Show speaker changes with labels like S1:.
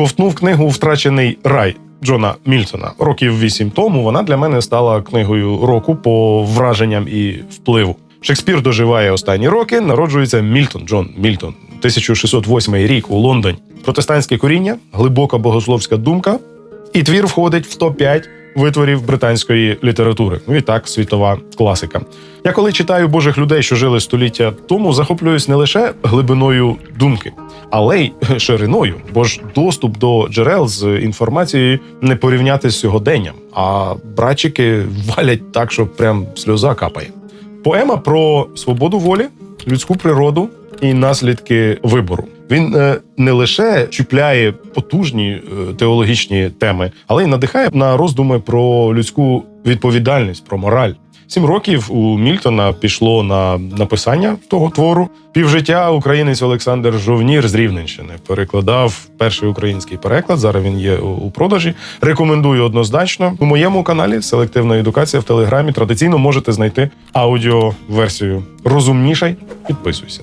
S1: ковтнув книгу Втрачений рай Джона Мільтона. Років вісім тому вона для мене стала книгою року по враженням і впливу. Шекспір доживає останні роки. Народжується Мільтон Джон Мільтон, 1608 рік у Лондоні. Протестантське коріння, глибока богословська думка, і твір входить в топ-5 витворів британської літератури. Ну і так, світова класика. Я коли читаю божих людей, що жили століття тому, захоплююсь не лише глибиною думки, але й шириною, бо ж доступ до джерел з інформацією не порівняти з сьогоденням, а братчики валять так, що прям сльоза капає. Поема про свободу волі, людську природу і наслідки вибору. Він е, не лише чіпляє потужні е, теологічні теми, але й надихає на роздуми про людську відповідальність, про мораль. Сім років у Мільтона пішло на написання того твору. Півжиття українець Олександр Жовнір з Рівненщини перекладав перший український переклад. Зараз він є у- продажі. Рекомендую однозначно. У моєму каналі Селективна едукація в Телеграмі традиційно можете знайти аудіоверсію. Розумнішай, підписуйся.